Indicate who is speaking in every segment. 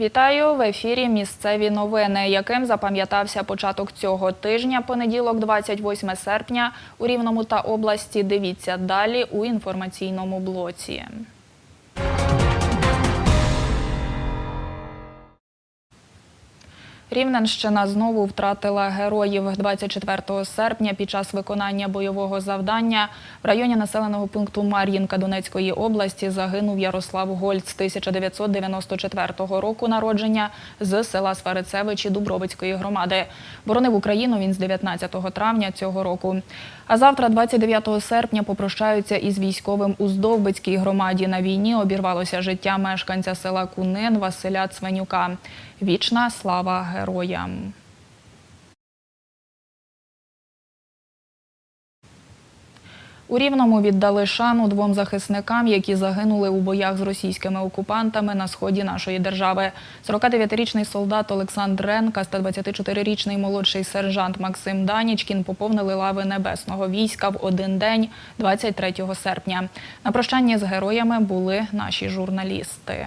Speaker 1: Вітаю в ефірі. Місцеві новини, яким запам'ятався початок цього тижня, понеділок, 28 серпня, у Рівному та області. Дивіться далі у інформаційному блоці. Рівненщина знову втратила героїв 24 серпня під час виконання бойового завдання в районі населеного пункту Мар'їнка Донецької області загинув Ярослав Гольц 1994 року народження з села Сварицевичі Дубровицької громади. Боронив Україну він з 19 травня цього року. А завтра, 29 серпня, попрощаються із військовим у Здовбицькій громаді. На війні обірвалося життя мешканця села Кунин Василя Цвенюка. Вічна слава героям. У Рівному віддали шану двом захисникам, які загинули у боях з російськими окупантами на сході нашої держави. 49-річний солдат Олександр Ренка та 24-річний молодший сержант Максим Данічкін поповнили лави небесного війська в один день, 23 серпня. На прощанні з героями були наші журналісти.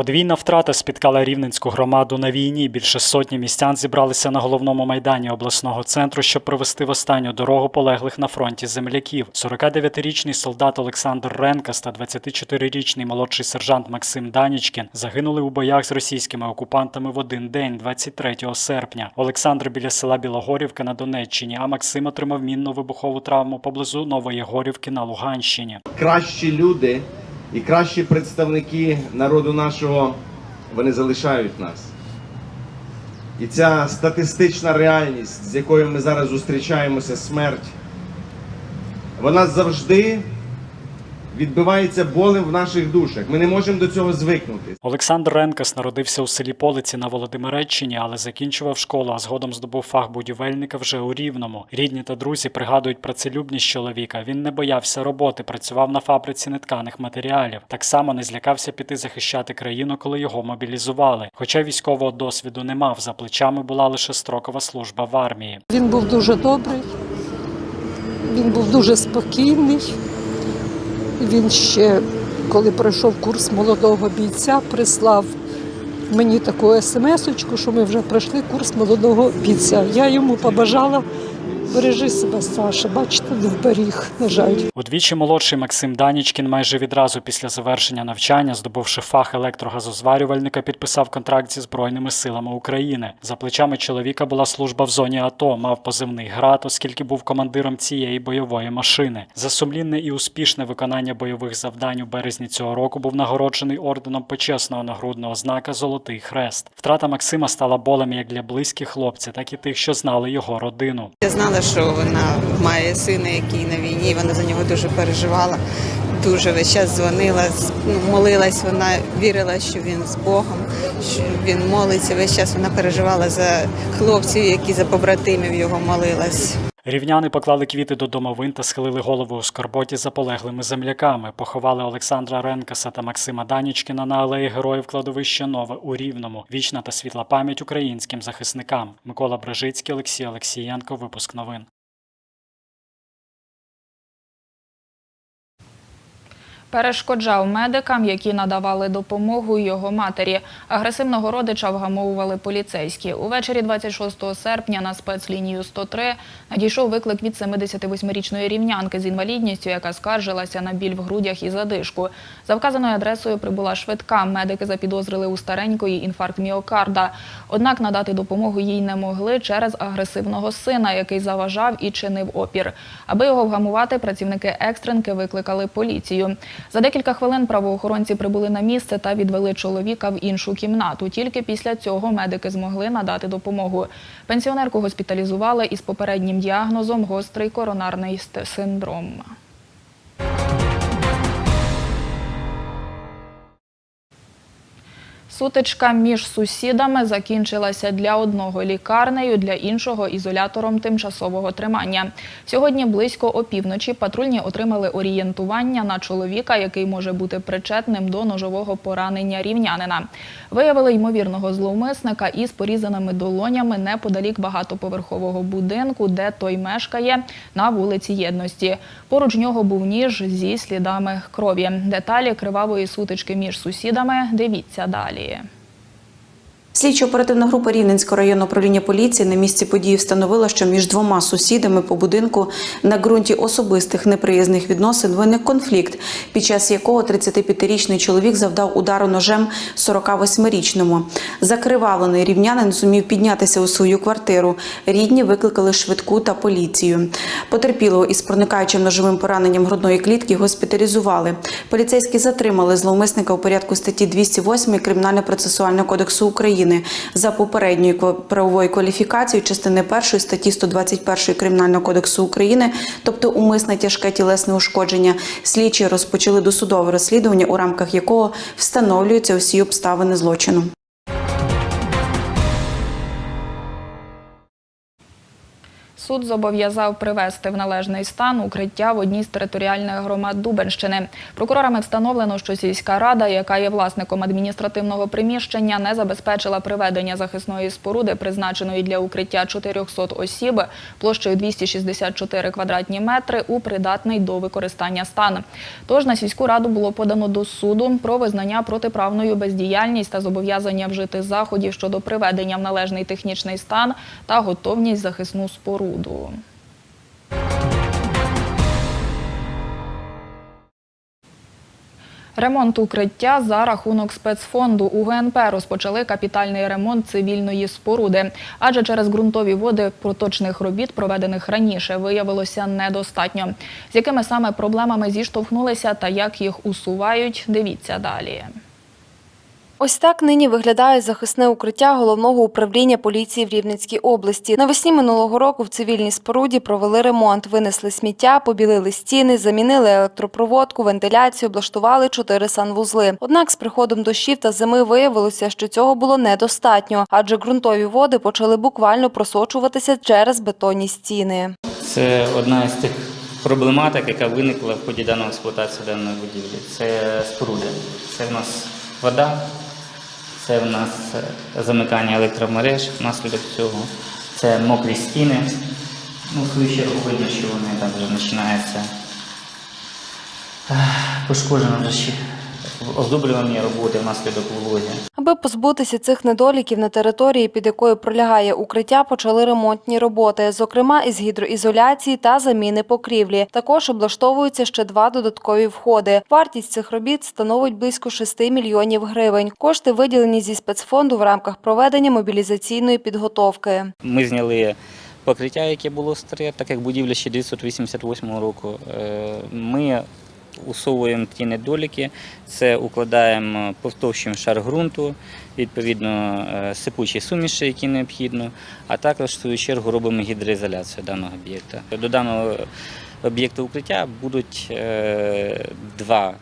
Speaker 2: Подвійна втрата спіткала рівненську громаду на війні. Більше сотні містян зібралися на головному майдані обласного центру, щоб провести в останню дорогу полеглих на фронті земляків. 49-річний солдат Олександр Ренкас та 24-річний молодший сержант Максим Данічкін загинули у боях з російськими окупантами в один день, 23 серпня. Олександр біля села Білогорівка на Донеччині, а Максим отримав мінно-вибухову травму поблизу Нової Горівки на Луганщині.
Speaker 3: кращі люди і кращі представники народу нашого, вони залишають нас. І ця статистична реальність, з якою ми зараз зустрічаємося, смерть, вона завжди відбивається болем в наших душах. Ми не можемо до цього звикнути.
Speaker 2: Олександр Ренкас народився у селі Полиці на Володимиреччині, але закінчував школу, а згодом здобув фах будівельника вже у Рівному. Рідні та друзі пригадують працелюбність чоловіка. Він не боявся роботи, працював на фабриці нетканих матеріалів. Так само не злякався піти захищати країну, коли його мобілізували. Хоча військового досвіду не мав, за плечами була лише строкова служба в армії.
Speaker 4: Він був дуже добрий, він був дуже спокійний. Він ще, коли пройшов курс молодого бійця, прислав мені таку смс-очку, що ми вже пройшли курс молодого бійця. Я йому побажала, бережи себе, Саша, бачите, не вберіг, на жаль.
Speaker 2: Удвічі молодший Максим Данічкін майже відразу після завершення навчання, здобувши фах електрогазозварювальника, підписав контракт зі Збройними силами України. За плечами чоловіка була служба в зоні АТО, мав позивний град, оскільки був командиром цієї бойової машини. За сумлінне і успішне виконання бойових завдань у березні цього року був нагороджений орденом почесного нагрудного знака Золотий Хрест. Втрата Максима стала болем як для близьких хлопця, так і тих, що знали його родину.
Speaker 5: Я знала, що вона має сина, який на війні. Вона за нього дуже переживала, дуже весь час дзвонила, ну, молилась. Вона вірила, що він з Богом, що він молиться. Весь час вона переживала за хлопців, які за побратимів його молилась.
Speaker 2: Рівняни поклали квіти до домовин та схилили голову у скорботі за полеглими земляками. Поховали Олександра Ренкаса та Максима Данічкіна на алеї Героїв кладовище Нове у Рівному. Вічна та світла пам'ять українським захисникам. Микола Брежицький, Олексій Олексієнко. Випуск новин.
Speaker 1: Перешкоджав медикам, які надавали допомогу його матері. Агресивного родича вгамовували поліцейські. Увечері 26 серпня на спецлінію 103 надійшов виклик від 78-річної рівнянки з інвалідністю, яка скаржилася на біль в грудях і задишку. За вказаною адресою прибула швидка. Медики запідозрили у старенької інфаркт міокарда. Однак надати допомогу їй не могли через агресивного сина, який заважав і чинив опір. Аби його вгамувати, працівники екстренки викликали поліцію. За декілька хвилин правоохоронці прибули на місце та відвели чоловіка в іншу кімнату. Тільки після цього медики змогли надати допомогу. Пенсіонерку госпіталізували із попереднім діагнозом гострий коронарний синдром. Сутичка між сусідами закінчилася для одного лікарнею, для іншого ізолятором тимчасового тримання. Сьогодні близько опівночі патрульні отримали орієнтування на чоловіка, який може бути причетним до ножового поранення рівнянина. Виявили ймовірного зловмисника із порізаними долонями неподалік багатоповерхового будинку, де той мешкає на вулиці Єдності. Поруч нього був ніж зі слідами крові. Деталі кривавої сутички між сусідами дивіться далі. Росії.
Speaker 6: Слідчо-оперативна група Рівненського районного управління поліції на місці події встановила, що між двома сусідами по будинку на ґрунті особистих неприязних відносин виник конфлікт, під час якого 35-річний чоловік завдав удару ножем 48-річному. Закривавлений рівнянин зумів піднятися у свою квартиру. Рідні викликали швидку та поліцію. Потерпілого із проникаючим ножовим пораненням грудної клітки госпіталізували. Поліцейські затримали зловмисника у порядку статті 208 Кримінально-процесуального кодексу України за попередньою правовою кваліфікацією частини 1 статті 121 Кримінального кодексу України, тобто умисне тяжке тілесне ушкодження. Слідчі розпочали досудове розслідування, у рамках якого встановлюються усі обставини злочину.
Speaker 1: Суд зобов'язав привести в належний стан укриття в одній з територіальних громад Дубенщини. Прокурорами встановлено, що сільська рада, яка є власником адміністративного приміщення, не забезпечила приведення захисної споруди, призначеної для укриття 400 осіб площею 264 квадратні метри, у придатний до використання стан. Тож на сільську раду було подано до суду про визнання протиправною бездіяльність та зобов'язання вжити заходів щодо приведення в належний технічний стан та готовність захисну споруду. Ремонт укриття за рахунок спецфонду у розпочали капітальний ремонт цивільної споруди, адже через ґрунтові води проточних робіт, проведених раніше, виявилося недостатньо. З якими саме проблемами зіштовхнулися та як їх усувають, дивіться далі.
Speaker 7: Ось так нині виглядає захисне укриття головного управління поліції в Рівненській області. Навесні минулого року в цивільній споруді провели ремонт, винесли сміття, побілили стіни, замінили електропроводку, вентиляцію, облаштували чотири санвузли. Однак з приходом дощів та зими виявилося, що цього було недостатньо, адже ґрунтові води почали буквально просочуватися через бетонні стіни.
Speaker 8: Це одна із тих проблематик, яка виникла в ході даної експлуатації даної будівлі. Це споруди. Це в нас вода, це в нас е, замикання електромереж внаслідок цього, це мокрі стіни. Ну, в свою чергу видно, що вони там вже починаються ех, пошкоджено вже оздоблювані роботи внаслідок вологи.
Speaker 7: Аби позбутися цих недоліків на території, під якою пролягає укриття, почали ремонтні роботи, зокрема із гідроізоляції та заміни покрівлі. Також облаштовуються ще два додаткові входи. Вартість цих робіт становить близько 6 мільйонів гривень. Кошти виділені зі спецфонду в рамках проведення мобілізаційної підготовки.
Speaker 8: Ми зняли покриття, яке було старе, так як будівля ще 988 року. Е, Ми усовуємо ті недоліки, це укладаємо, повтовщуємо шар ґрунту, відповідно е, сипучі суміші, які необхідно, а також в свою чергу робимо гідроізоляцію даного об'єкта. До даного об'єкту укриття будуть е, два,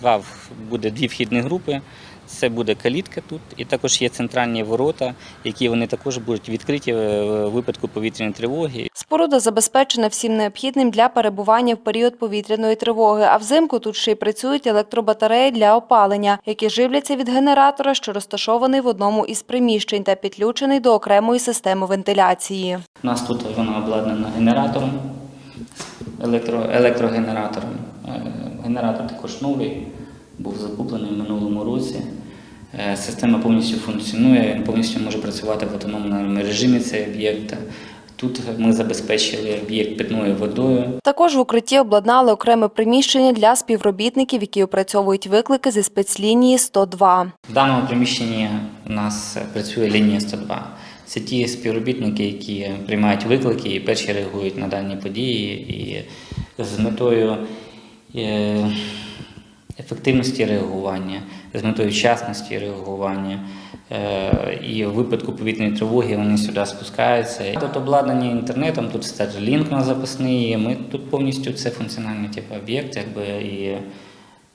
Speaker 8: два в- буде дві вхідні групи. Це буде калітка тут, і також є центральні ворота, які вони також будуть відкриті е, в випадку повітряної тривоги.
Speaker 7: Споруда забезпечена всім необхідним для перебування в період повітряної тривоги. А взимку тут ще й працюють електробатареї для опалення, які живляться від генератора, що розташований в одному із приміщень та підключений до окремої системи вентиляції.
Speaker 8: У нас тут вона обладнана генератором, електро, електрогенератором. Генератор також новий, був закуплений в минулому році. Е, Система повністю функціонує, він повністю може працювати в автономному режимі цей об'єкт. Тут ми забезпечили об'єкт питною водою.
Speaker 7: Також в укритті обладнали окреме приміщення для співробітників, які опрацьовують виклики зі спецлінії 102.
Speaker 8: В даному приміщенні у нас працює лінія 102. Це ті співробітники, які приймають виклики і перші реагують на дані події і з метою ефективності реагування, з метою вчасності реагування. е, І в випадку повітряної тривоги вони сюди спускаються. Тут обладнані інтернетом, тут Starlink на запасний. Ми тут повністю це функціональний типу об'єкт, якби і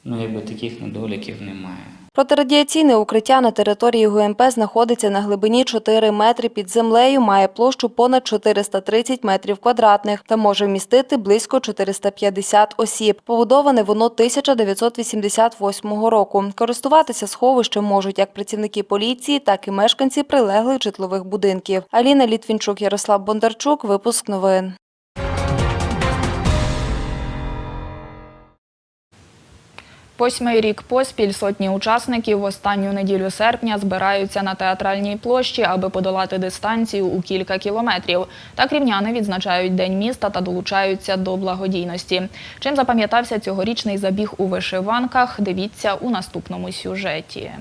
Speaker 8: ну якби таких недоліків немає.
Speaker 7: Протирадіаційне укриття на території ГУМП знаходиться на глибині 4 метри під землею, має площу понад 430 метрів квадратних та може вмістити близько 450 осіб. Побудоване воно 1988 року. Користуватися сховищем можуть як працівники поліції, так і мешканці прилеглих житлових будинків. Аліна Літвінчук, Ярослав Бондарчук. Випуск новин.
Speaker 1: Восьмий рік поспіль сотні учасників в останню неділю серпня збираються на театральній площі, аби подолати дистанцію у кілька кілометрів. Так рівняни відзначають День міста та долучаються до благодійності. Чим запам'ятався цьогорічний забіг у вишиванках, дивіться у наступному сюжеті.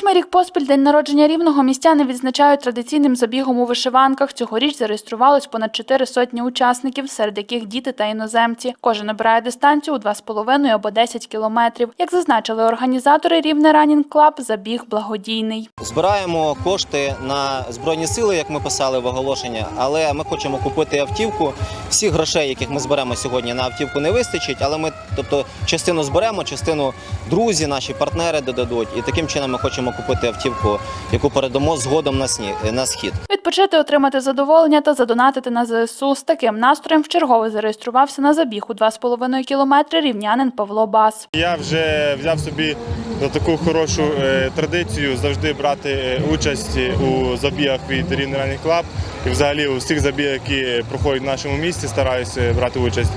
Speaker 9: Восьмий рік поспіль день народження рівного містяни відзначають традиційним забігом у вишиванках. Цьогоріч зареєструвалось понад чотири сотні учасників, серед яких діти та іноземці. Кожен обирає дистанцію у 2,5 або 10 кілометрів. Як зазначили організатори Рівне Ранінг Клаб, забіг благодійний.
Speaker 10: Збираємо кошти на збройні сили, як ми писали в оголошення, але ми хочемо купити автівку. Всіх грошей, яких ми зберемо сьогодні на автівку, не вистачить. Але ми, тобто, частину зберемо, частину друзі, наші партнери додадуть, і таким чином ми хочемо купити автівку, яку передамо згодом на сніг на схід.
Speaker 9: Відпочити, отримати задоволення та задонатити на ЗСУ. З таким настроєм вчергове зареєструвався на забіг у 2,5 кілометри рівнянин Павло Бас.
Speaker 11: Я вже взяв собі за таку хорошу е, традицію завжди брати е, участь у забігах від Рівний Клаб і взагалі у всіх забігах, які проходять в нашому місті, стараюся брати участь.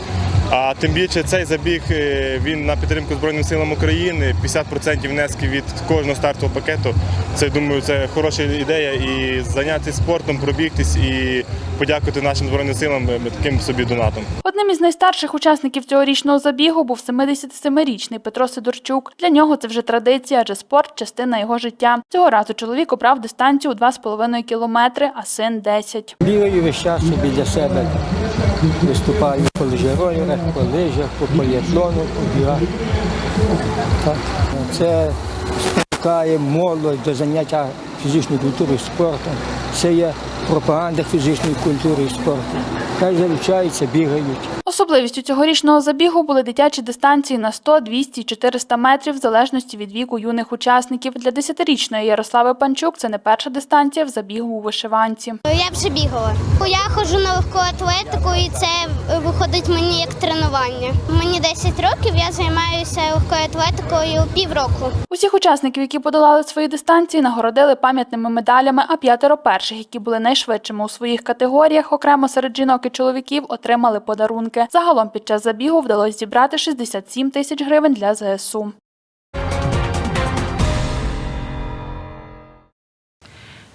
Speaker 11: А тим більше цей забіг е, він на підтримку Збройним силам України, 50% внески від кожного стартового пакету. Це думаю, це хороша ідея. І зайнятися спортом, пробігтись і подякувати нашим збройним силам е, таким собі донатом.
Speaker 9: Одним із найстарших учасників цьогорічного забігу був 77-річний Петро Сидорчук. Для нього це вже традиція, адже спорт частина його життя. Цього разу чоловік обрав дистанцію у 2,5 кілометри, а син 10.
Speaker 12: Бігаю весь час собі для себе. Виступаю по лижеролерах, по лижах, по поліатлону, по. Це спонукає молодь до заняття фізичною культурою і спортом. Це є пропаганда фізичної культури і спорту. Хай залучаються, бігають.
Speaker 9: Особливістю цьогорічного забігу були дитячі дистанції на 100, 200 і 400 метрів в залежності від віку юних учасників. Для 10-річної Ярослави Панчук це не перша дистанція в забігу у вишиванці.
Speaker 13: Я вже бігала. Я ходжу на легку атлетику, і це виходить мені як тренування. Мені 10 років, я займаюся легкою атлетикою півроку.
Speaker 9: Усіх учасників, які подолали свої дистанції, нагородили пам'ятними медалями, а п'ятеро перших, які були найшвидшими у своїх категоріях, окремо серед жінок і чоловіків, отримали подарунки. Загалом під час забігу вдалося зібрати 67 тисяч гривень для ЗСУ.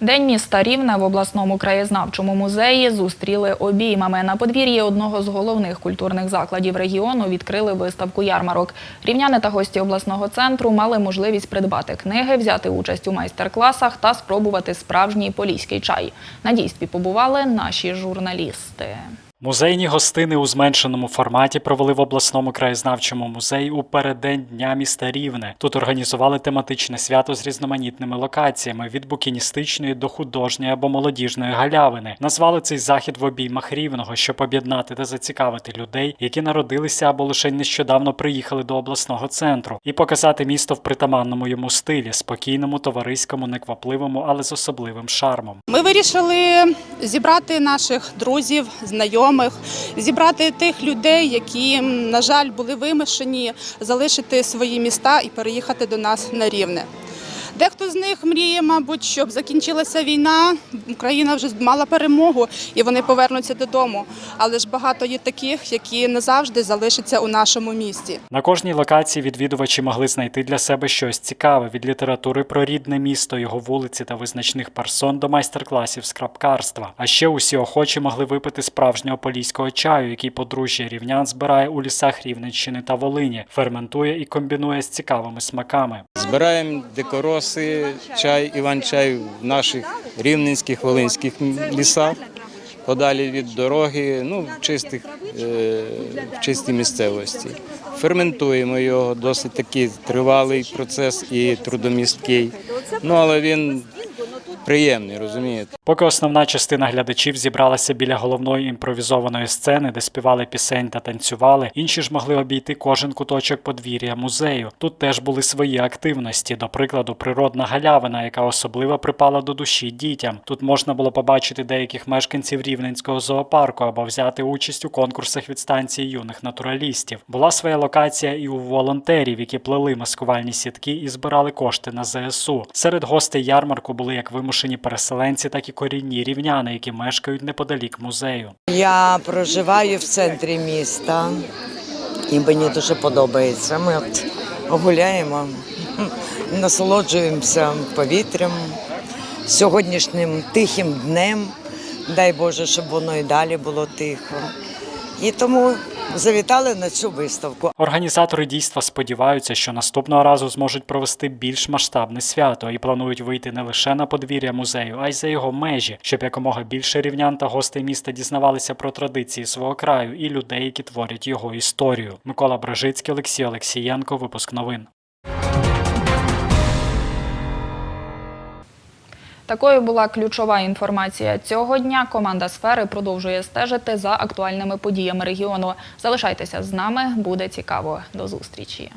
Speaker 1: День міста Рівне в обласному краєзнавчому музеї зустріли обіймами. На подвір'ї одного з головних культурних закладів регіону відкрили виставку ярмарок. Рівняни та гості обласного центру мали можливість придбати книги, взяти участь у майстер-класах та спробувати справжній поліський чай. На дійстві побували наші журналісти.
Speaker 2: Музейні гостини у зменшеному форматі провели в обласному краєзнавчому музеї у переддень Дня міста Рівне. Тут організували тематичне свято з різноманітними локаціями від букіністичної до художньої або молодіжної галявини. Назвали цей захід в обіймах рівного, щоб об'єднати та зацікавити людей, які народилися або лише нещодавно приїхали до обласного центру, і показати місто в притаманному йому стилі, спокійному, товариському, неквапливому, але з особливим шармом.
Speaker 14: Ми вирішили зібрати наших друзів, знайомих, зібрати тих людей, які, на жаль, були вимушені залишити свої міста і переїхати до нас на рівне. Дехто з них мріє, мабуть, щоб закінчилася війна, Україна вже мала перемогу і вони повернуться додому. Але ж багато є таких, які назавжди залишаться у нашому місті.
Speaker 2: На кожній локації відвідувачі могли знайти для себе щось цікаве від літератури про рідне місто, його вулиці та визначних персон до майстер-класів з крапкарства. А ще усі охочі могли випити справжнього поліського чаю, який подружжя рівнян збирає у лісах Рівненщини та Волині, ферментує і комбінує з цікавими смаками.
Speaker 15: Збираємо дикороси, чай, іван-чай в наших рівненських, волинських лісах, подалі від дороги, ну, в, чистих, е, в чистій місцевості. Ферментуємо його, досить такий тривалий процес і трудомісткий. Ну, але він приємний, розумієте?
Speaker 2: Поки основна частина глядачів зібралася біля головної імпровізованої сцени, де співали пісень та танцювали, інші ж могли обійти кожен куточок подвір'я музею. Тут теж були свої активності, до прикладу, природна галявина, яка особливо припала до душі дітям. Тут можна було побачити деяких мешканців рівненського зоопарку або взяти участь у конкурсах від станції юних натуралістів. Була своя локація і у волонтерів, які плели маскувальні сітки і збирали кошти на ЗСУ. Серед гостей ярмарку були як вимушені переселенці, так і корінні рівняни, які мешкають неподалік музею.
Speaker 16: Я проживаю в центрі міста і мені дуже подобається. Ми от гуляємо, насолоджуємося повітрям, сьогоднішнім тихим днем. Дай Боже, щоб воно і далі було тихо. І тому завітали на цю виставку.
Speaker 2: Організатори дійства сподіваються, що наступного разу зможуть провести більш масштабне свято і планують вийти не лише на подвір'я музею, а й за його межі, щоб якомога більше рівнян та гостей міста дізнавалися про традиції свого краю і людей, які творять його історію. Микола Бражицький, Олексій Олексієнко. Випуск новин.
Speaker 1: Такою була ключова інформація цього дня. Команда сфери продовжує стежити за актуальними подіями регіону. Залишайтеся з нами, буде цікаво. До зустрічі.